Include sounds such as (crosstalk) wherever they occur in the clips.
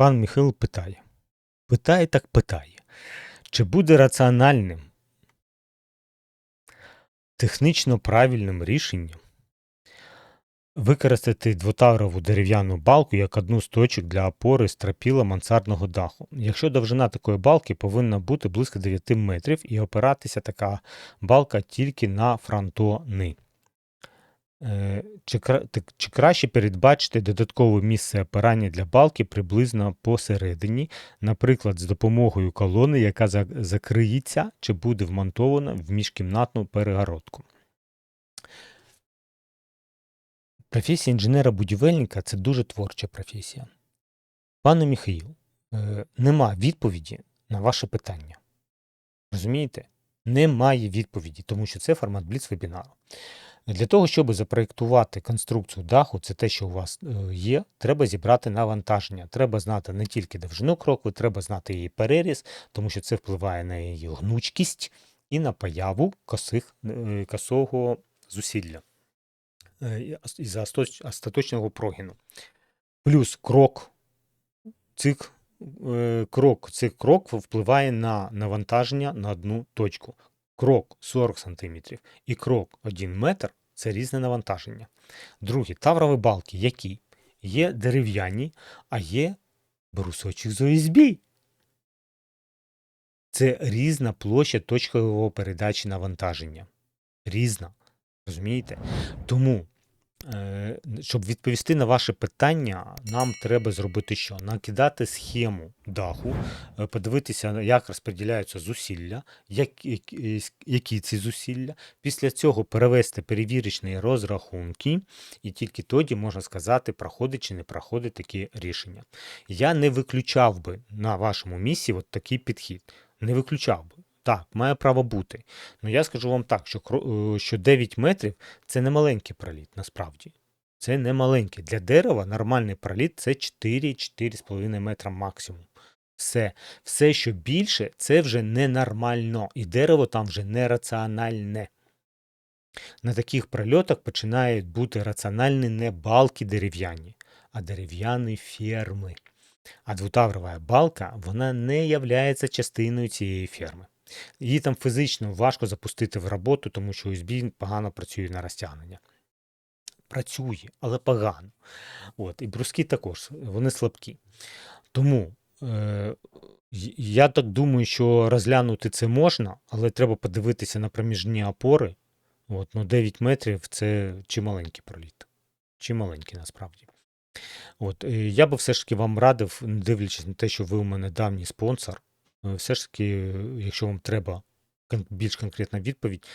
Пан Михайло питає. Питає так питає. Чи буде раціональним, технічно правильним рішенням використати двотаврову дерев'яну балку як одну з точок для опори стропіла мансардного даху? Якщо довжина такої балки повинна бути близько 9 метрів і опиратися така балка тільки на фронтони. Е, Чи, чи краще передбачити додаткове місце опирання для балки приблизно посередині, наприклад, з допомогою колони, яка закриється чи буде вмонтована в міжкімнатну перегородку? Професія інженера-будівельника це дуже творча професія. Пане Михаїл, е, нема відповіді на ваше питання. Розумієте? Немає відповіді, тому що це формат бліц-вебінару. Для того, щоб запроєктувати конструкцію даху, це те, що у вас е, є, треба зібрати навантаження. Треба знати не тільки довжину кроку, треба знати її переріз, тому що це впливає на її гнучкість і на появу косих, е, косого зусилля е, і остаточного прогину. Плюс крок цих крок, цей крок впливає на навантаження на одну точку. Крок 40 см і крок 1 метр це різне навантаження. Другі таврові балки, які є дерев'яні, а є брусочок з ОСБ. Це різна площа точкового передачі навантаження. Різна. Розумієте? Тому, щоб відповісти на ваше питання, нам треба зробити що? Накидати схему даху, е, подивитися, як розподіляються зусилля, які, які ці зусилля. Після цього перевести перевірочні розрахунки, і тільки тоді можна сказати, проходить чи не проходить такі рішення. Я не виключав би на вашому місці от такий підхід. Не виключав би. Так, має право бути. Ну я скажу вам так, що, е, що 9 метрів це не маленький проліт, насправді. Це не маленький. Для дерева нормальний проліт це 4-4,5 метра максимум. Все. Все, що більше, це вже ненормально. І дерево там вже нераціональне. На таких прольотах починають бути раціональні не балки дерев'яні, а дерев'яні ферми. А двутаврова балка вона не являється частиною цієї ферми. Її там фізично важко запустити в роботу, тому що USB погано працює на розтягнення. Працює, але погано. От, і бруски також, вони слабкі. Тому е, я так думаю, що розглянути це можна, але треба подивитися на проміжні опори. От, ну 9 метрів це чималенький проліт. Чималенький насправді. От, я би все ж таки вам радив, дивлячись на те, що ви у мене давній спонсор, все ж таки, е, якщо вам треба більш конкретна відповідь,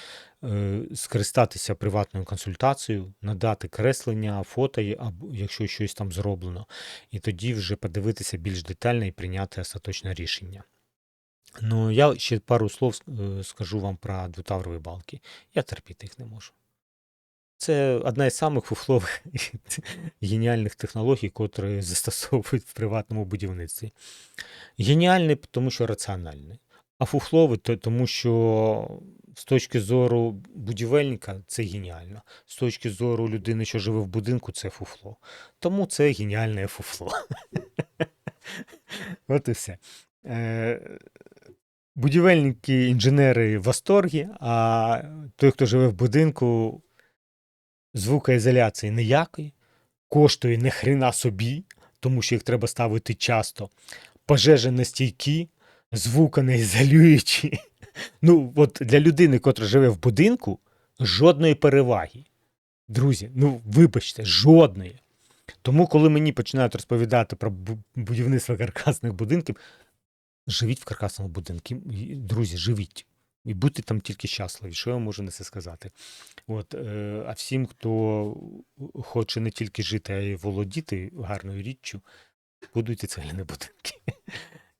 е, скористатися приватною консультацією, надати креслення, фото, або якщо щось там зроблено, і тоді вже подивитися більш детально і прийняти остаточне рішення. Ну, я ще пару слов е, скажу вам про двутаврові балки. Я терпіти їх не можу. Це одна із самих фуфлових геніальних технологій, котрі застосовують в приватному будівництві. Геніальний, тому що раціональний. А фуфловий, тому що з точки зору будівельника це геніально. З точки зору людини, що живе в будинку, це фуфло. Тому це геніальне фуфло. (laughs) От і все. Е, Будівельники, інженери в восторгі, а той, хто живе в будинку, звукоізоляції ніякої, коштує не хрена собі, тому що їх треба ставити часто. Пожежі нестійкі, звуконеізолюючі. (laughs) Ну, от для людини, котра живе в будинку, жодної переваги. Друзі, ну вибачте, жодної. Тому, коли мені починають розповідати про будівництво каркасних будинків, живіть в каркасному будинку. Друзі, живіть. І будьте там тільки щасливі. Що я можу на це сказати? От, е, а всім, хто хоче не тільки жити, а й володіти гарною річчю, будуйте цегляні будинки. (laughs)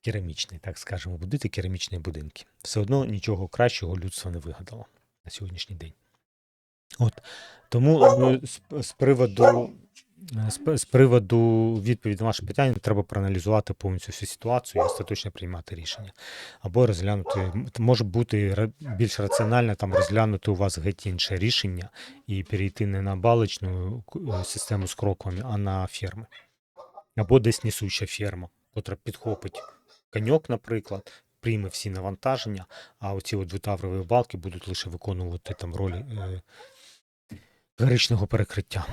Керамічні, так скажемо, будуйте керамічні будинки. Все одно нічого кращого людство не вигадало на сьогоднішній день. От, тому е, з, з приводу. Е, З, приводу відповіді на ваше питання треба проаналізувати повністю всю ситуацію і остаточно приймати рішення. Або розглянути, може бути більш раціонально там розглянути у вас геть інше рішення і перейти не на балочну е, систему з кроками, а на ферми. Або десь несуща ферма. котра підхопить коньок, наприклад, прийме всі навантаження, а оці от двутаврові балки будуть лише виконувати там роль е, перекриття.